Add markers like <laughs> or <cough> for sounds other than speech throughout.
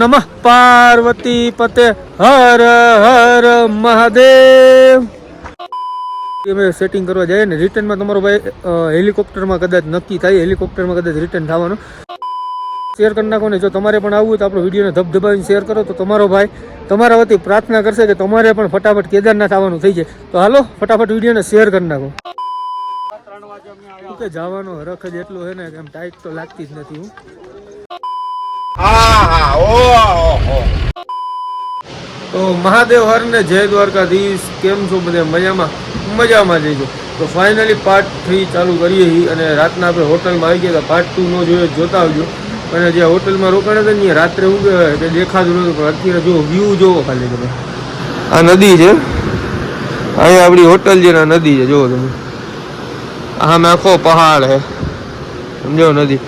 નમઃ પાર્વતી પતે હર હર મહાદેવ. અમે સેટિંગ કરવા જઈએ ને રિટર્નમાં તમારો ભાઈ હેલિકોપ્ટરમાં કદાચ નક્કી થાય, હેલિકોપ્ટરમાં કદાચ રિટર્ન થવાનું. શેર કરી નાખો ને, જો તમારે પણ આવવું હોય તો આપણો વિડીયોને ધબધબાવીને શેર કરો. તો તમારો ભાઈ તમારા વતી પ્રાર્થના કરશે કે તમારે પણ ફટાફટ કેદારનાથ આવવાનું થઈ જાય. તો હાલો, ફટાફટ વિડીયોને શેર કરી નાખો. કે, જવાનો હરખ જ એટલો છે ને, એમ ટાઈટ તો લાગતી જ નથી હું. તો મહાદેવ હર ને જય દ્વારકાધીશ. કેમ છો બધા? મજામાં? મજામાં જઈજો. તો ફાઇનલી પાર્ટ થ્રી ચાલુ કરીએ છીએ અને રાતના આપણે હોટલમાં આવી ગયા હતા. પાર્ટ ટુ નો જોયો જોતા આવજો. અને જે હોટલમાં રોકાણ હતા ને રાત્રે કહેવાય કે દેખાતું નહોતું, પણ અત્યારે જો વ્યૂ જોવો ખાલી તમે. આ નદી છે. અહીંયા આપણી હોટલ છે ને નદી છે. જુઓ તમે. આમ આખો પહાડ છે. સમજો નદી.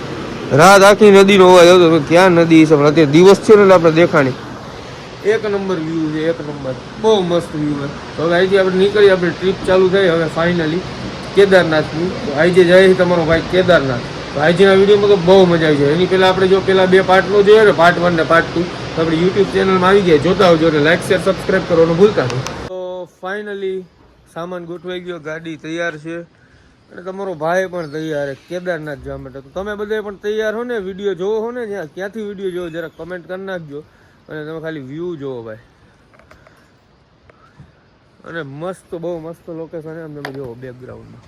રાત આખી નદીનો અવાજ આવતો. ક્યાં નદી છે? પણ અત્યારે દિવસ છે ને આપણે દેખાણી. એક નંબર વ્યૂ છે, એક નંબર. બહુ મસ્ત વ્યૂ છે. તો હવે અહીંથી આપણે નીકળી આપણે ટ્રીપ ચાલુ થઈ, હવે ફાઇનલી કેદારનાથની તો આજે જાય તમારો ભાઈ કેદારનાથ. તો આજના વિડીયોમાં તો બહુ મજા આવી જાય એની પહેલાં આપણે જો પેલા બે પાર્ટનો જોયો ને પાર્ટ વન ને પાર્ટ ટુ તો આપણે યુટ્યુબ ચેનલમાં આવી ગયા. જોતા આવજો અને લાઇક શેર સબસ્ક્રાઈબ કરવાનું ભૂલતા નહીં. તો ફાઇનલી સામાન ગોઠવાઈ ગયો, ગાડી તૈયાર છે. અને તમારો ભાઈ પણ તૈયાર છે કેદારનાથ જવા માટે. તો તમે બધા પણ તૈયાર હો ને વીડિયો જોવો હો ને જ્યાં ક્યાંથી વીડિયો જોવો જરા કમેન્ટ કરી નાખજો. અને તમે ખાલી વ્યૂ જોવો ભાઈ. અને મસ્ત બહુ મસ્ત લોકેશન એમ તમે જોવો બેકગ્રાઉન્ડમાં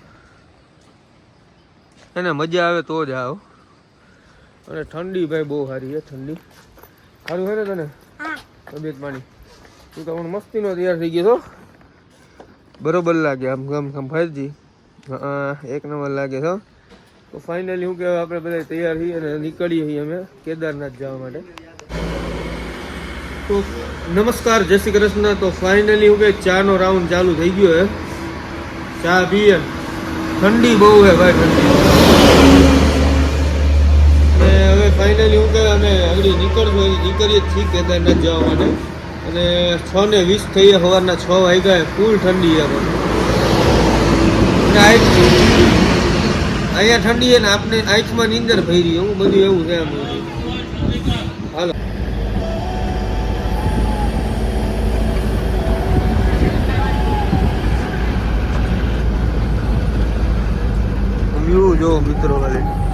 એને મજા આવે તો જ આવો. અને ઠંડી ભાઈ બહુ સારી છે ઠંડી. સારું છે ને તને? તબિયત પાણી? તું તો મસ્તીનો તૈયાર થઈ ગયો છો. બરોબર લાગે આમ ગમ ગમ ફરજી હા, એક નંબર લાગે છો તો ફાઇનલી શું કહેવાય, આપણે બધા તૈયાર છીએ અને નીકળીએ છીએ અમે કેદારનાથ જવા માટે. તો નમસ્કાર, જય શ્રી કૃષ્ણ. તો ફાઇનલી હું કે ચાનો રાઉન્ડ ચાલુ થઈ ગયો હે ચા પીએ. ઠંડી બહુ હે ભાઈ, ઠંડી. અને હવે ફાઇનલી હું કે અમે આગળ નીકળશું નીકળીએ છીએ કેદારનાથ જવા માટે. અને છ ને વીસ થઈએ સવારના છ વાગ્યા ફૂલ ઠંડી છે પણ આઈટ અહીંયા ઠંડી છે ને આપણે આઈટમાં નીંદર ભરી હું બધું એવું છે આમ હાલો. જો મિત્રો ખાલી.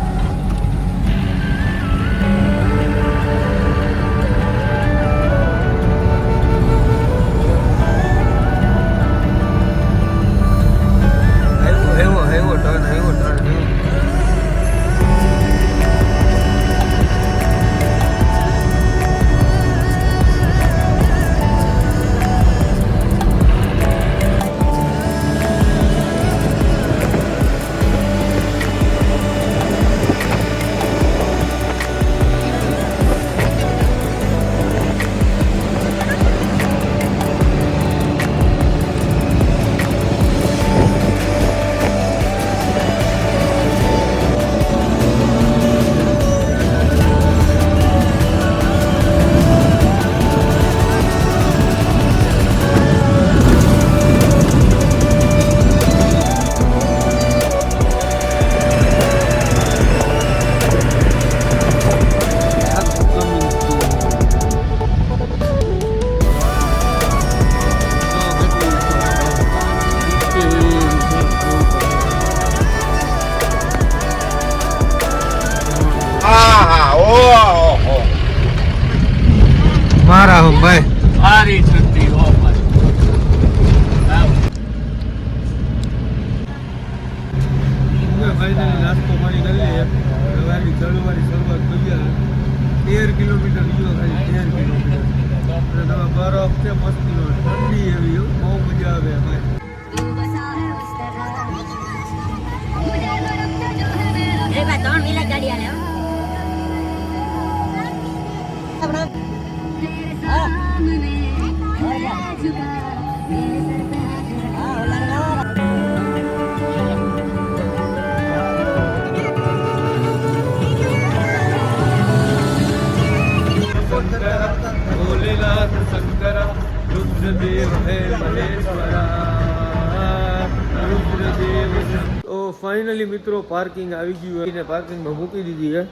ફાઇનલી મિત્રો પાર્કિંગ આવી ગયું હોય. ને પાર્કિંગમાં મૂકી દીધી છે.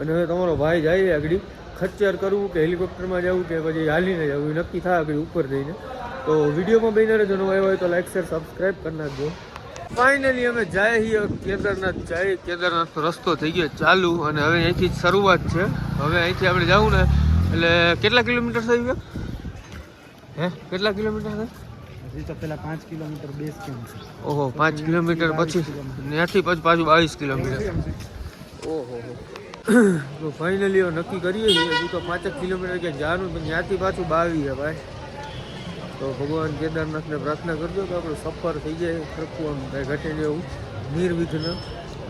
અને હવે તમારો ભાઈ જાય આગળ. ખચ્ચર કરવું કે હેલિકોપ્ટરમાં જવું કે પછી હાલીને જવું નક્કી થાય આગળ ઉપર જઈને. તો વિડીયોમાં બહીને રહેજો આવ્યા હોય તો લાઈક શેર સબસ્ક્રાઈબ કરી નાખજો. ફાઇનલી અમે જાય છીએ કેદારનાથ, જાય કેદારનાથનો રસ્તો થઈ ગયો ચાલુ અને હવે અહીંથી જ શરૂઆત છે. હવે અહીંથી આપણે જવું ને. એટલે કેટલા કિલોમીટર થઈ ગયા? હે? કેટલા કિલોમીટર થાય? હજી તો પેલા પાંચ કિલોમીટર બેસ કેમ છે. ઓહો પાંચ કિલોમીટર પછી? ત્યાંથી પછી પાછું બાવીસ કિલોમીટર. ઓહો <coughs> તો ફાઇનલી નક્કી કરીએ છીએ હજી તો પાંચેક કિલોમીટર ક્યાંક જવાનું પણ ત્યાંથી પાછું બાવી છે ભાઈ. તો ભગવાન કેદારનાથને પ્રાર્થના કરજો કે આપણું સફર થઈ જાય સરખું આમ કાંઈ ઘટે જેવું નિર્વિઘ્ન.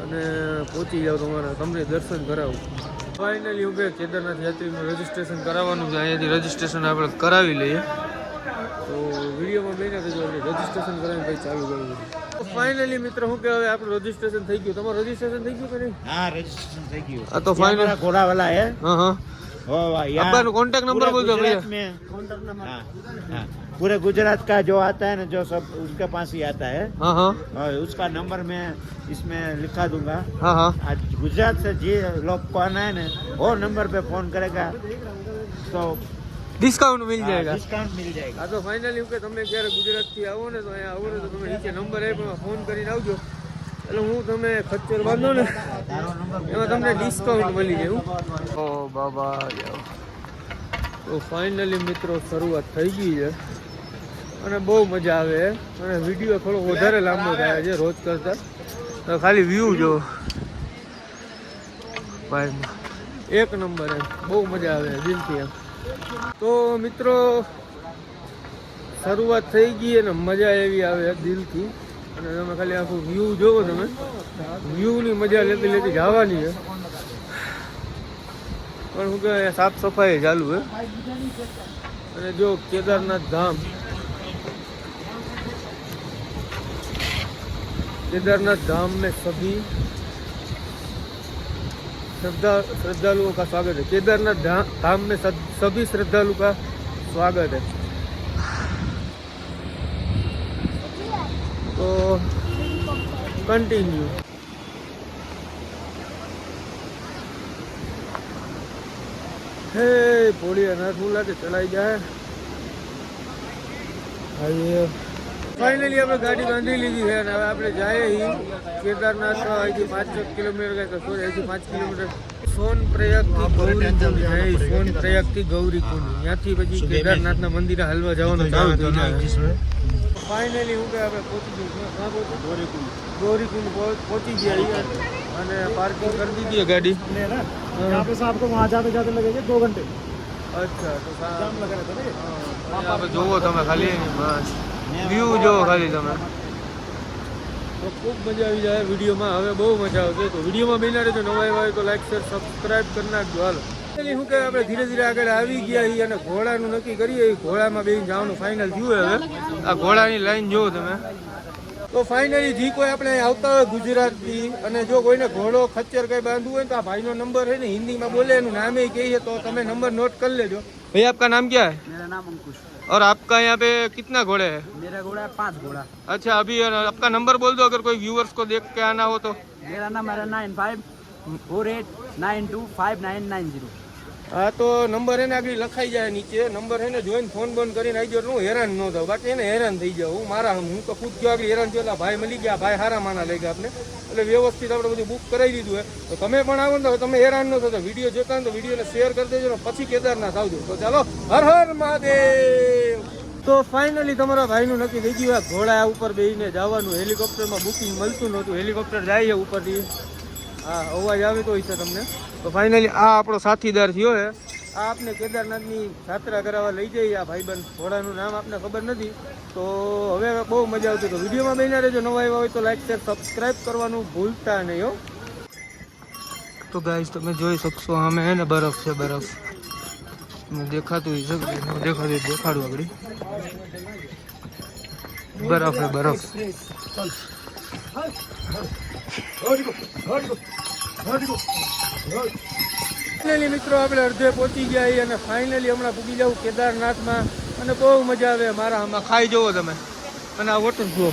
અને પહોંચી જાવ તમારા તમને દર્શન કરાવું. ફાઇનલી હું કેદારનાથ યાત્રીનું રજીસ્ટ્રેશન કરાવવાનું છે. અહીંયાથી રજીસ્ટ્રેશન આપણે કરાવી લઈએ. તો વિડીયોમાં બેને તો આપણે રજીસ્ટ્રેશન કરાવીને પછી ચાલુ કરવું તો ફાઇનલી મિત્ર હું કે હવે આપણું રજીસ્ટ્રેશન થઈ ગયું તમારું રજીસ્ટ્રેશન થઈ ગયું કે નહીં हाँ रजिस्ट्रेशन થઈ ગયું આ તો final. ये हमारा घोड़ा वाला है હા હા वो यहाँ आपका कॉन्टैक्ट नंबर पूरे बोल दो गुजरात भैया में हाँ, हाँ, पूरे गुजरात का जो आता है ना जो सब उसके पास ही आता है હા હા और उसका नंबर मैं इसमें लिखा दूंगा હા હા आज गुजरात से जे लोग को आना है ना वो नंबर पे फोन करेगा तो ડિસ્કાઉન્ટ મિલ જાયગા ડિસ્કાઉન્ટ મિલ જાયગા હા તો ફાઇનલી હું કે તમે ક્યારે ગુજરાતથી આવો ને તો અહીંયા આવો ને તો તમે નીચે નંબર આપ્યો ફોન કરીને આવજો. એટલે હું તમે ખચ્ચર બાંધો ને એમાં તમને ડિસ્કાઉન્ટ મળી જાય ઓ બાબા તો ફાઇનલી મિત્રો શરૂઆત થઈ ગઈ છે. અને બહુ મજા આવે અને વીડિયો થોડો વધારે લાંબો થાય છે રોજ કરતા. તો ખાલી વ્યૂ જો. ભાઈ એક નંબર એમ. બહુ મજા આવે દિલથી એમ. તો મિત્રો, શરૂઆત થઈ ગઈ અને મજા એવી આવે દિલથી. અને તમે ખાલી આખું વ્યૂ જોવો તમે. વ્યૂની મજા લેતી લેતી જવાની છે. પણ શું કે સાફ સફાઈ ચાલુ છે. અને જો કેદારનાથ ધામ. કેદારનાથ ધામ ને સભી श्रद्धा श्रद्धालुओं का स्वागत है। केदारनाथ धाम में सभी श्रद्धालु का स्वागत है। तो कंटिन्यू हे पोड़ी अनाथ मुला चलाई जाए आइए। ફાઇનલી આપણે ગાડી બાંધી લીધી છે અને હવે આપણે જઈએ અહીં કેદારનાથ અહીંથી પાંચ કિલોમીટર કંઈક સોરી અહીંથી પાંચ કિલોમીટર સોન પ્રયાગથી ગૌરી કુંડ જાય સોન પ્રયાગથી ગૌરી કુંડ ત્યાંથી પછી કેદારનાથના મંદિરે હાલવા જવાનું ચાલુ થઈ જાય ફાઇનલી હું કે આપણે પહોંચી ગયું ક્યાં પહોંચ્યું ગૌરીકુંડ ગૌરીકુંડ પહોં- પહોંચી ગયા અહીં અને પાર્કિંગ કરી દીધી છે ગાડી यहाँ पे से आपको वहाँ जाते जाते लगेगा दो घंटे અચ્છા તો સા- जाम लगा रहता है ना અહીંયા આપણે જોવો તમે ખાલી વ્યૂ જો ખાલી તમે. ખૂબ મજા આવી જાય વિડીયોમાં. હવે બહુ મજા આવશે. તો વિડીયોમાં બની રહેજો નવા હોય તો લાઈક શેર સબસ્ક્રાઈબ કરી નાખજો. હાલો. એટલે શું કે આપણે ધીરે ધીરે આગળ આવી ગયા છીએ અને ઘોડાનું નક્કી કરીએ. ઘોડામાં બેન જવાનું ફાઇનલ થયું હવે. આ ઘોડાની લાઈન જોવો તમે. તો ફાઇનલી જે કોઈ આપણે આવતા હોય ગુજરાતથી અને જો કોઈને ઘોડો ખચ્ચર કંઈ બાંધવું હોય તો આ ભાઈનો નંબર છે ને હિન્દીમાં બોલે એનું નામે કહીએ તો તમે નંબર નોટ કરી લેજો. ભાઈ આપકા નામ ક્યાં હૈ? મેરા નામ અંકુશ. और आपका यहाँ पे कितना घोड़े हैं मेरा घोड़ा है पांच घोड़ा अच्छा अभी आपका नंबर बोल दो अगर कोई व्यूअर्स को देख के आना हो तो मेरा नंबर है nine five four eight nine two five nine nine zero હા તો નંબર એને આગળ લખાઈ જાય નીચે નંબર એને જોઈને ફોન બોન કરીને આવી ગયો હું હેરાન ન થાઉં બાકી એને હેરાન થઈ જાઉં હું મારા હું તો ખુદ ગયો આગળ હેરાન થયો એટલે ભાઈ મળી ગયા ભાઈ હારા માના લઈ ગયા આપણે એટલે વ્યવસ્થિત આપણે બધું બુક કરાવી દીધું હે તો તમે પણ આવો ને તો તમે હેરાન ન થતો વિડીયો જોતા ને તો વિડીયોને શેર કરી દેજો ને પછી કેદારનાથ આવજો તો ચાલો હર હર મહાદેવ તો ફાઇનલી તમારા ભાઈનું નક્કી થઈ ગયું. ઘોડા ઉપર બેસીને જવાનું. હેલિકોપ્ટરમાં બુકિંગ મળતું નહોતું. હેલિકોપ્ટર જાય ઉપરથી. હા, અવાજ આવે તો હશે તમને. તો ફાઇનલી આ આપણો સાથીદાર થયો છે. આ આપને કેદારનાથની યાત્રા કરાવવા લઈ જઈએ. આ ભાઈબંધ ઘોડાનું નામ આપને ખબર નથી. તો હવે બહુ મજા આવતી. તો વિડીયોમાં બન્યા રહેજો. નવા આવ્યા હોય તો લાઈક શેર સબસ્ક્રાઈબ કરવાનું ભૂલતા નહીં, હો. તો ગાઈસ તમે જોઈ શકશો અમે હે ને બરફ છે, બરફ. દેખાતું છે દેખાતું દેખાડું આગળ. બરફ હે બરફ. ફાઇનલી મિત્રો, આપણે અડધે પહોંચી ગયા અને ફાઇનલી હમણાં પૂગી જવું કેદારનાથમાં અને બહુ મજા આવે મારા આમાં ખાઈ જુઓ તમે. અને આ વોટરફોલ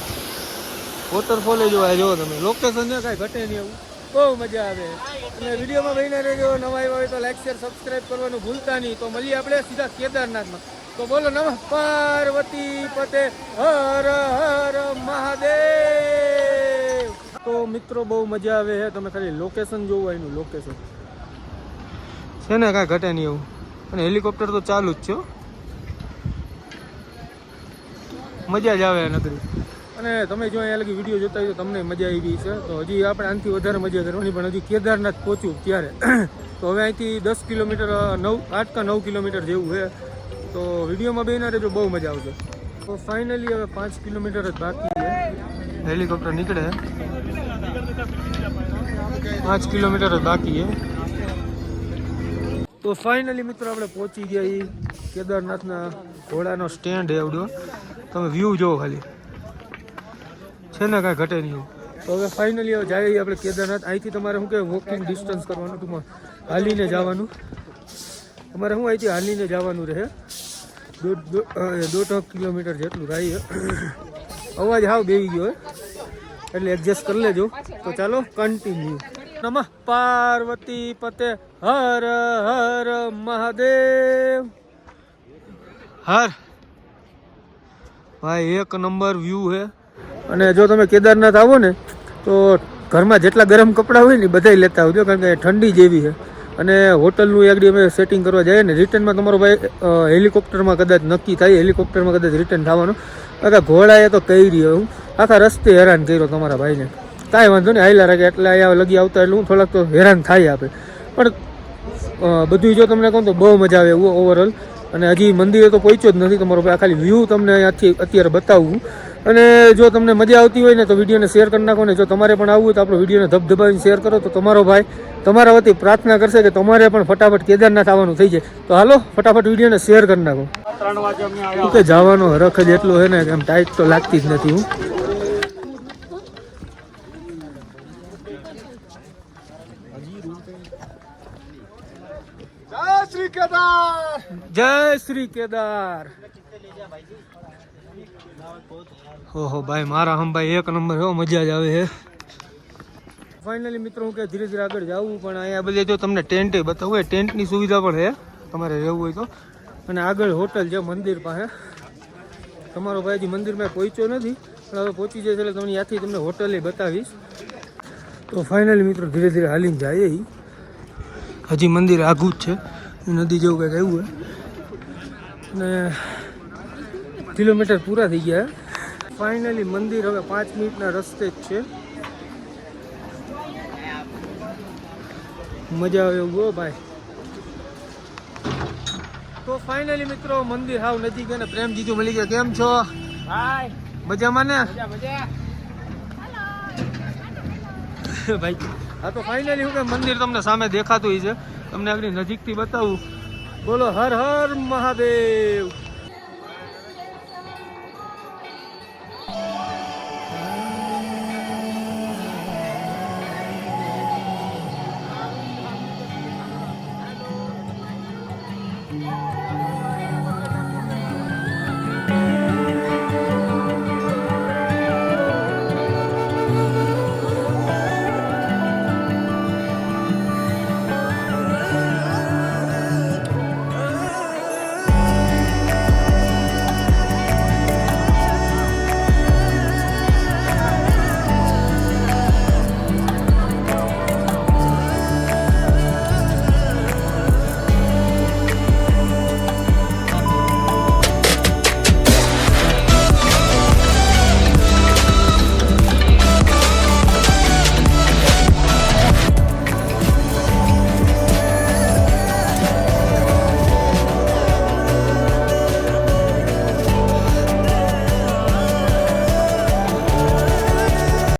વોટરફોલ જોવા જુઓ તમે. લોકેશન ને કાંઈ ઘટે નહીં એવું. બહુ મજા આવે. અને વિડીયોમાં બહીને રહેજો. નવા આવ્યા હોય તો લાઈક શેર સબસ્ક્રાઈબ કરવાનું ભૂલતા નહીં. તો મળીએ આપણે સીધા કેદારનાથમાં. તો બોલો, નમઃ પાર્વતી પતે. હર હર મહાદેવ. તો મિત્રો, બહુ મજા આવે છે તમે ખાલી લોકેશન જોવું, એનું લોકેશન છે ને કાંઈ ઘટે નહીં એવું. અને હેલિકોપ્ટર તો ચાલુ જ છે મજા જ આવે નગરી. અને તમે જો અહીંયા લગી વીડિયો જોતા હોય તો તમને મજા આવી છે. તો હજી આપણે આનાથી વધારે મજા કરવાની, પણ હજી કેદારનાથ પહોંચ્યું ત્યારે. <clears throat> તો હવે અહીંથી દસ કિલોમીટર નવ, આઠ કા નવ કિલોમીટર જેવું છે. તો વિડીયોમાં બેના રહેજો બહુ મજા આવશે. તો ફાઇનલી હવે પાંચ કિલોમીટર જ બાકી છે. હેલિકોપ્ટર નીકળે. પાંચ કિલોમીટર જ બાકી છે. તો ફાઇનલી મિત્રો આપણે પહોંચી ગયા એ કેદારનાથના ઘોડાનો સ્ટેન્ડ એવડ્યો એવડો તમે વ્યૂ જોવો ખાલી. છે ને કાંઈ ઘટે નહીં. તો હવે ફાઇનલી હવે જઈએ આપણે કેદારનાથ. અહીંથી તમારે શું કે વોકિંગ ડિસ્ટન્સ કરવાનું ટૂંકમાં હાલીને જવાનું. તમારે શું અહીંથી હાલીને જવાનું રહે? દોઢ કિલોમીટર જેટલું થાય. <coughs> અવાજ હાવ બેવી ગયો, હે. એટલે એડજસ્ટ કરી લેજો. તો ચાલો કન્ટિન્યુ નમઃ પાર્વતી પતે હર હર મહાદેવ. હર. ભાઈ, એક નંબર વ્યૂ છે. અને જો તમે કેદારનાથ આવો ને, તો ઘરમાં જેટલા ગરમ કપડાં હોય ને બધા લેતા આવજો, કારણ કે ઠંડી જેવી છે. અને હોટલનું એકડી અમે સેટિંગ કરવા જઈએ ને રિટર્નમાં તમારો ભાઈ હેલિકોપ્ટરમાં કદાચ નક્કી થાય, હેલિકોપ્ટરમાં કદાચ રિટર્ન થવાનું. આખા ઘોડાએ તો કહી રહ્યો હું. આખા રસ્તે હેરાન કર્યો તમારા ભાઈને. કાંઈ વાંધો નહીં હાઈલા રાખે, એટલે અહીંયા લગી આવતા એટલે હું થોડાક તો હેરાન થાય આપે. પણ બધું જો તમને કહું તો બહુ મજા આવે એવું ઓવરઓલ અને હજી મંદિરે તો પહોંચ્યો જ નથી તમારો ભાઈ. ખાલી વ્યૂ તમને અહીંયાથી અત્યારે બતાવું. અને જો તમને મજા આવતી હોય ને તો વિડીયોને શેર કરી નાખો ને જો તમારે પણ આવવું હોય તો આપણો વિડીયોને ધબધબાવીને શેર કરો. તો તમારો ભાઈ તમારા વતી પ્રાર્થના કરશે કે તમારે પણ ફટાફટ કેદારનાથ આવવાનું થઈ જાય. તો હાલો ફટાફટ વિડીયોને શેર કરી નાખો. કે જવાનો હરખ જ એટલો છે ને કે આમ ટાઈટ તો લાગતી જ નથી હું. જય શ્રી કેદાર! ઓહો, ભાઈ, મારા હમ ભાઈ, એક નંબર હો, મજા જ આવે છે ફાઇનલી મિત્રો, હું કે ધીરે ધીરે આગળ જાવું પણ અહીંયા બધે જો તમને ટેન્ટ બતાવું હોય ટેન્ટની સુવિધા પણ છે તમારે રહેવું હોય તો. અને આગળ હોટલ છે, મંદિર પાસે. તમારો ભાઈ હજી મંદિરમાં પહોંચ્યો નથી, પણ હવે પહોંચી જશે એટલે તમને ત્યાંથી તમને હોટલે બતાવીશ. તો ફાઇનલી મિત્રો, ધીરે ધીરે હાલીને જઈએ. હજી મંદિર આઘું જ છે નદી જેવું કંઈક આવ્યું છે અને કિલોમીટર પૂરા થઈ ગયા. ફાઇનલી મંદિર હવે પાંચ મિનિટના રસ્તે જ છે. મજા આવે એવું ભાઈ. તો ફાઇનલી મિત્રો મંદિર હાવ નજીક અને પ્રેમ જીજુ મળી ગયા. કેમ છો? મજામાં ને? <laughs> ભાઈ હા તો ફાઇનલી હું કે મંદિર તમને સામે દેખાતું છે. તમને આગળ નજીકથી બતાવું. બોલો હર હર મહાદેવ.